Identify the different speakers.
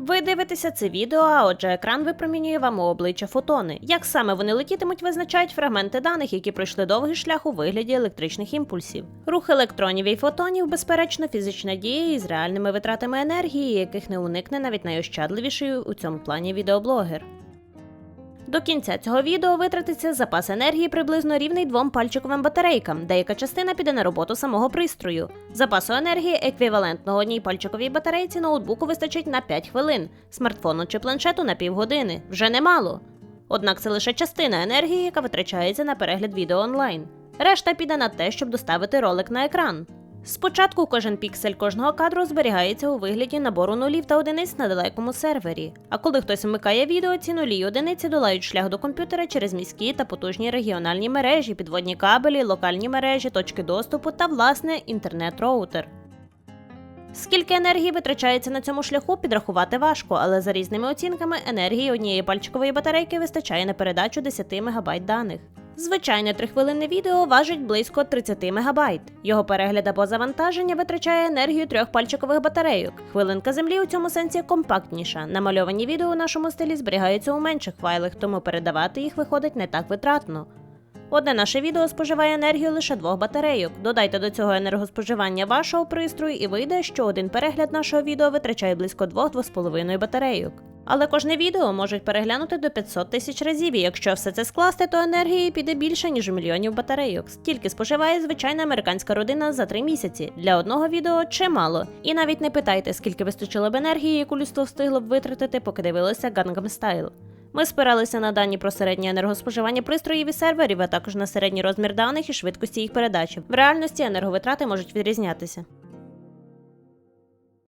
Speaker 1: Ви дивитеся це відео, а отже, екран випромінює вам у обличчя фотони. Як саме вони летітимуть, визначають фрагменти даних, які пройшли довгий шлях у вигляді електричних імпульсів. Рух електронів і фотонів, безперечно, фізична дія із реальними витратами енергії, яких не уникне навіть найощадливіший у цьому плані відеоблогер. До кінця цього відео витратиться запас енергії приблизно рівний двом пальчиковим батарейкам. Деяка частина піде на роботу самого пристрою. Запасу енергії, еквівалентного одній пальчиковій батарейці, ноутбуку вистачить на 5 хвилин, смартфону чи планшету на півгодини. Вже немало. Однак це лише частина енергії, яка витрачається на перегляд відео онлайн. Решта піде на те, щоб доставити ролик на екран. Спочатку кожен піксель кожного кадру зберігається у вигляді набору нулів та одиниць на далекому сервері. А коли хтось вмикає відео, ці нулі й одиниці долають шлях до комп'ютера через міські та потужні регіональні мережі, підводні кабелі, локальні мережі, точки доступу та власне інтернет-роутер. Скільки енергії витрачається на цьому шляху, підрахувати важко, але за різними оцінками енергії однієї пальчикової батарейки вистачає на передачу 10 МБ даних. Звичайне трихвилинне відео важить близько 30 МБ. Його перегляд або завантаження витрачає енергію трьох пальчикових батарейок. Хвилинка землі у цьому сенсі компактніша. Намальовані відео у нашому стилі зберігаються у менших файлах, тому передавати їх виходить не так витратно. Одне наше відео споживає енергію лише двох батарейок. Додайте до цього енергоспоживання вашого пристрою, і вийде, що один перегляд нашого відео витрачає близько 2-2,5 батарейок. Але кожне відео можуть переглянути до 500 тисяч разів, і якщо все це скласти, то енергії піде більше, ніж у мільйонів батарейок. Стільки споживає звичайна американська родина за 3 місяці. Для одного відео чимало. І навіть не питайте, скільки вистачило б енергії, яку людство встигло б витратити, поки дивилося Gangnam Style. Ми спиралися на дані про середнє енергоспоживання пристроїв і серверів, а також на середній розмір даних і швидкості їх передачі. В реальності енерговитрати можуть відрізнятися.